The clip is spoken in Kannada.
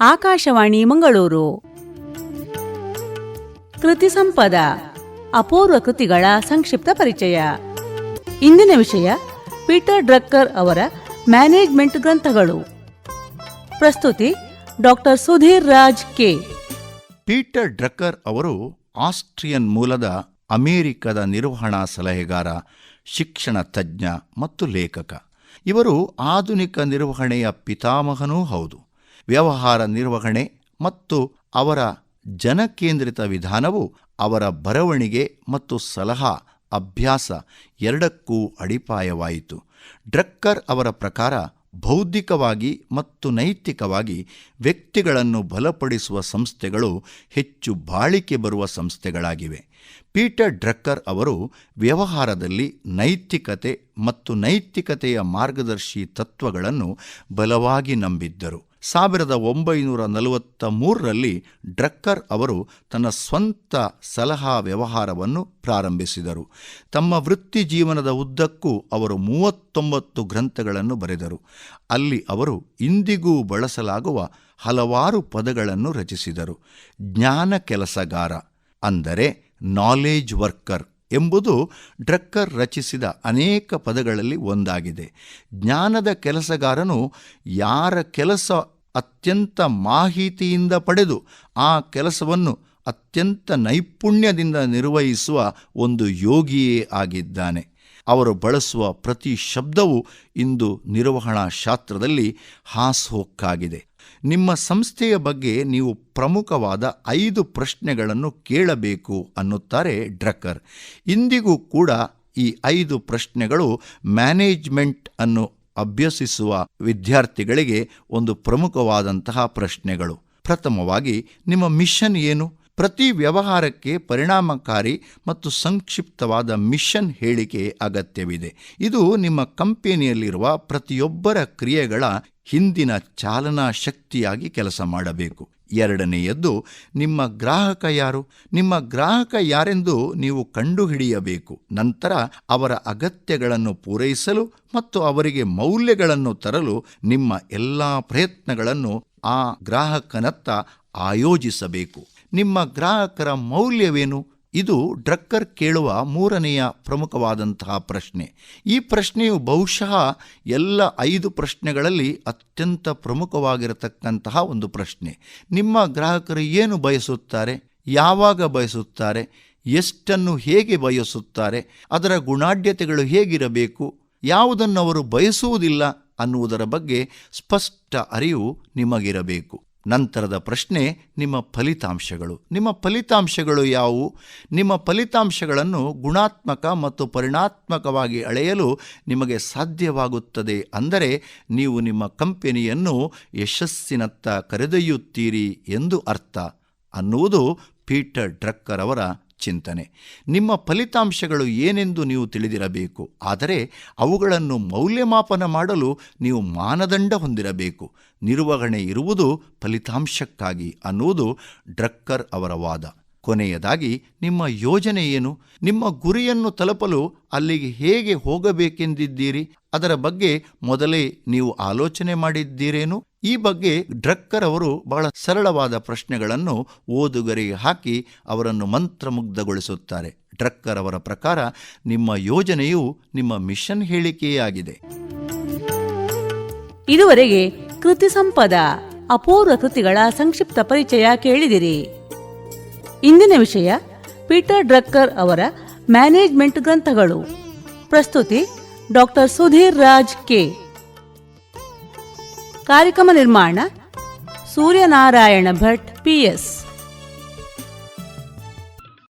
ಆಕಾಶವಾಣಿ ಮಂಗಳೂರು. ಕೃತಿ ಸಂಪದ, ಅಪೂರ್ವ ಕೃತಿಗಳ ಸಂಕ್ಷಿಪ್ತ ಪರಿಚಯ. ಇಂದಿನ ವಿಷಯ, ಪೀಟರ್ ಡ್ರಕ್ಕರ್ ಅವರ ಮ್ಯಾನೇಜ್ಮೆಂಟ್ ಗ್ರಂಥಗಳು. ಪ್ರಸ್ತುತಿ, doctor Sudhir Raj K. Peter Drucker ಅವರು ಆಸ್ಟ್ರಿಯನ್ ಮೂಲದ ಅಮೆರಿಕದ ನಿರ್ವಹಣಾ ಸಲಹೆಗಾರ, ಶಿಕ್ಷಣ ತಜ್ಞ ಮತ್ತು ಲೇಖಕ. ಇವರು ಆಧುನಿಕ ನಿರ್ವಹಣೆಯ ಪಿತಾಮಹನೂ ಹೌದು. ವ್ಯವಹಾರ ನಿರ್ವಹಣೆ ಮತ್ತು ಅವರ ಜನಕೇಂದ್ರಿತ ವಿಧಾನವು ಅವರ ಬರವಣಿಗೆ ಮತ್ತು ಸಲಹಾ, ಅಭ್ಯಾಸ ಎರಡಕ್ಕೂ ಅಡಿಪಾಯವಾಯಿತು. ಡ್ರಕ್ಕರ್ ಅವರ ಪ್ರಕಾರ ಬೌದ್ಧಿಕವಾಗಿ ಮತ್ತು ನೈತಿಕವಾಗಿ ವ್ಯಕ್ತಿಗಳನ್ನು ಬಲಪಡಿಸುವ ಸಂಸ್ಥೆಗಳು ಹೆಚ್ಚು ಬಾಳಿಕೆ ಬರುವ ಸಂಸ್ಥೆಗಳಾಗಿವೆ. ಪೀಟರ್ ಡ್ರಕ್ಕರ್ ಅವರು ವ್ಯವಹಾರದಲ್ಲಿ ನೈತಿಕತೆ ಮತ್ತು ನೈತಿಕತೆಯ ಮಾರ್ಗದರ್ಶಿ ತತ್ವಗಳನ್ನು ಬಲವಾಗಿ ನಂಬಿದ್ದರು. ಸಾವಿರದ ಒಂಬೈನೂರ ನಲವತ್ತ ಮೂರರಲ್ಲಿ ಡ್ರಕ್ಕರ್ ಅವರು ತನ್ನ ಸ್ವಂತ ಸಲಹಾ ವ್ಯವಹಾರವನ್ನು ಪ್ರಾರಂಭಿಸಿದರು. ತಮ್ಮ ವೃತ್ತಿ ಜೀವನದ ಉದ್ದಕ್ಕೂ ಅವರು ಮೂವತ್ತೊಂಬತ್ತು ಗ್ರಂಥಗಳನ್ನು ಬರೆದರು. ಅಲ್ಲಿ ಅವರು ಇಂದಿಗೂ ಬಳಸಲಾಗುವ ಹಲವಾರು ಪದಗಳನ್ನು ರಚಿಸಿದರು. ಜ್ಞಾನ ಕೆಲಸಗಾರ, ಅಂದರೆ ನಾಲೇಜ್ ವರ್ಕರ್ ಎಂಬುದು ಡ್ರಕ್ಕರ್ ರಚಿಸಿದ ಅನೇಕ ಪದಗಳಲ್ಲಿ ಒಂದಾಗಿದೆ. ಜ್ಞಾನದ ಕೆಲಸಗಾರನು ಯಾರ ಕೆಲಸ ಅತ್ಯಂತ ಮಾಹಿತಿಯಿಂದ ಪಡೆದು ಆ ಕೆಲಸವನ್ನು ಅತ್ಯಂತ ನೈಪುಣ್ಯದಿಂದ ನಿರ್ವಹಿಸುವ ಒಂದು ಯೋಗಿಯೇ ಆಗಿದ್ದಾನೆ. ಅವರು ಬಳಸುವ ಪ್ರತಿ ಶಬ್ದವು ಇಂದು ನಿರ್ವಹಣಾ ಶಾಸ್ತ್ರದಲ್ಲಿ ಹಾಸುಹೊಕ್ಕಾಗಿದೆ ನಿಮ್ಮ ಸಂಸ್ಥೆಯ ಬಗ್ಗೆ ನೀವು ಪ್ರಮುಖವಾದ ಐದು ಪ್ರಶ್ನೆಗಳನ್ನು ಕೇಳಬೇಕು ಅನ್ನುತ್ತಾರೆ ಡ್ರಕ್ಕರ್ ಇಂದಿಗೂ ಕೂಡ ಈ ಐದು ಪ್ರಶ್ನೆಗಳು ಮ್ಯಾನೇಜ್ಮೆಂಟ್ ಅನ್ನು ಅಭ್ಯಸಿಸುವ ವಿದ್ಯಾರ್ಥಿಗಳಿಗೆ ಒಂದು ಪ್ರಮುಖವಾದಂತಹ ಪ್ರಶ್ನೆಗಳು. ಪ್ರಥಮವಾಗಿ ನಿಮ್ಮ ಮಿಷನ್ ಏನು? ಪ್ರತಿ ವ್ಯವಹಾರಕ್ಕೆ ಪರಿಣಾಮಕಾರಿ ಮತ್ತು ಸಂಕ್ಷಿಪ್ತವಾದ ಮಿಷನ್ ಹೇಳಿಕೆ ಅಗತ್ಯವಿದೆ. ಇದು ನಿಮ್ಮ ಕಂಪನಿಯಲ್ಲಿರುವ ಪ್ರತಿಯೊಬ್ಬರ ಕ್ರಿಯೆಗಳ ಹಿಂದಿನ ಚಾಲನಾ ಶಕ್ತಿಯಾಗಿ ಕೆಲಸ ಮಾಡಬೇಕು. ಎರಡನೆಯದ್ದು, ನಿಮ್ಮ ಗ್ರಾಹಕ ಯಾರು? ನಿಮ್ಮ ಗ್ರಾಹಕ ಯಾರೆಂದು ನೀವು ಕಂಡುಹಿಡಿಯಬೇಕು. ನಂತರ ಅವರ ಅಗತ್ಯಗಳನ್ನು ಪೂರೈಸಲು ಮತ್ತು ಅವರಿಗೆ ಮೌಲ್ಯಗಳನ್ನು ತರಲು ನಿಮ್ಮ ಎಲ್ಲ ಪ್ರಯತ್ನಗಳನ್ನು ಆ ಗ್ರಾಹಕನತ್ತ ಆಯೋಜಿಸಬೇಕು. ನಿಮ್ಮ ಗ್ರಾಹಕರ ಮೌಲ್ಯವೇನು? ಇದು ಡ್ರಕ್ಕರ್ ಕೇಳುವ ಮೂರನೆಯ ಪ್ರಮುಖವಾದಂತಹ ಪ್ರಶ್ನೆ. ಈ ಪ್ರಶ್ನೆಯು ಬಹುಶಃ ಎಲ್ಲ ಐದು ಪ್ರಶ್ನೆಗಳಲ್ಲಿ ಅತ್ಯಂತ ಪ್ರಮುಖವಾಗಿರತಕ್ಕಂತಹ ಒಂದು ಪ್ರಶ್ನೆ. ನಿಮ್ಮ ಗ್ರಾಹಕರು ಏನು ಬಯಸುತ್ತಾರೆ? ಯಾವಾಗ ಬಯಸುತ್ತಾರೆ? ಎಷ್ಟನ್ನು ಹೇಗೆ ಬಯಸುತ್ತಾರೆ? ಅದರ ಗುಣಾಢ್ಯತೆಗಳು ಹೇಗಿರಬೇಕು? ಯಾವುದನ್ನು ಅವರು ಬಯಸುವುದಿಲ್ಲ ಅನ್ನುವುದರ ಬಗ್ಗೆ ಸ್ಪಷ್ಟ ಅರಿವು ನಿಮಗಿರಬೇಕು. ನಂತರದ ಪ್ರಶ್ನೆ, ನಿಮ್ಮ ಫಲಿತಾಂಶಗಳು. ನಿಮ್ಮ ಫಲಿತಾಂಶಗಳು ಯಾವುವು? ನಿಮ್ಮ ಫಲಿತಾಂಶಗಳನ್ನು ಗುಣಾತ್ಮಕ ಮತ್ತು ಪರಿಣಾತ್ಮಕವಾಗಿ ಅಳೆಯಲು ನಿಮಗೆ ಸಾಧ್ಯವಾಗುತ್ತದೆ ಅಂದರೆ ನೀವು ನಿಮ್ಮ ಕಂಪೆನಿಯನ್ನು ಯಶಸ್ಸಿನತ್ತ ಕರೆದೊಯ್ಯುತ್ತೀರಿ ಎಂದು ಅರ್ಥ. ಅನ್ನುವುದು ಪೀಟರ್ ಡ್ರಕ್ಕರ್ ಅವರ ಚಿಂತನೆ. ನಿಮ್ಮ ಫಲಿತಾಂಶಗಳು ಏನೆಂದು ನೀವು ತಿಳಿದಿರಬೇಕು. ಆದರೆ ಅವುಗಳನ್ನು ಮೌಲ್ಯಮಾಪನ ಮಾಡಲು ನೀವು ಮಾನದಂಡ ಹೊಂದಿರಬೇಕು. ನಿರ್ವಹಣೆ ಇರುವುದು ಫಲಿತಾಂಶಕ್ಕಾಗಿ ಅನ್ನುವುದು ಡ್ರಕ್ಕರ್ ಅವರ ವಾದ. ಕೊನೆಯದಾಗಿ ನಿಮ್ಮ ಯೋಜನೆ ಏನು? ನಿಮ್ಮ ಗುರಿಯನ್ನು ತಲುಪಲು ಅಲ್ಲಿಗೆ ಹೇಗೆ ಹೋಗಬೇಕೆಂದಿದ್ದೀರಿ? ಅದರ ಬಗ್ಗೆ ಮೊದಲೇ ನೀವು ಆಲೋಚನೆ ಮಾಡಿದ್ದೀರೇನು? ಈ ಬಗ್ಗೆ ಡ್ರಕ್ಕರ್ ಅವರು ಬಹಳ ಸರಳವಾದ ಪ್ರಶ್ನೆಗಳನ್ನು ಓದುಗರಿಗೆ ಹಾಕಿ ಅವರನ್ನು ಮಂತ್ರಮುಗ್ಧಗೊಳಿಸುತ್ತಾರೆ. ಡ್ರಕ್ಕರ್ ಅವರ ಪ್ರಕಾರ ನಿಮ್ಮ ಯೋಜನೆಯು ನಿಮ್ಮ ಮಿಷನ್ ಹೇಳಿಕೆಯಾಗಿದೆ. ಇದುವರೆಗೆ ಕೃತಿ ಸಂಪದ, ಅಪೂರ್ವ ಕೃತಿಗಳ ಸಂಕ್ಷಿಪ್ತ ಪರಿಚಯ ಕೇಳಿದಿರಿ. ಇಂದಿನ ವಿಷಯ ಪೀಟರ್ ಡ್ರಕ್ಕರ್ ಅವರ ಮ್ಯಾನೇಜ್ಮೆಂಟ್ ಗ್ರಂಥಗಳು. ಪ್ರಸ್ತುತಿ ಡಾಕ್ಟರ್ ಸುಧೀರ್ ರಾಜ್ ಕೆ. ಕಾರ್ಯಕ್ರಮ ನಿರ್ಮಾಣ ಸೂರ್ಯನಾರಾಯಣ ಭಟ್ ಪಿಎಸ್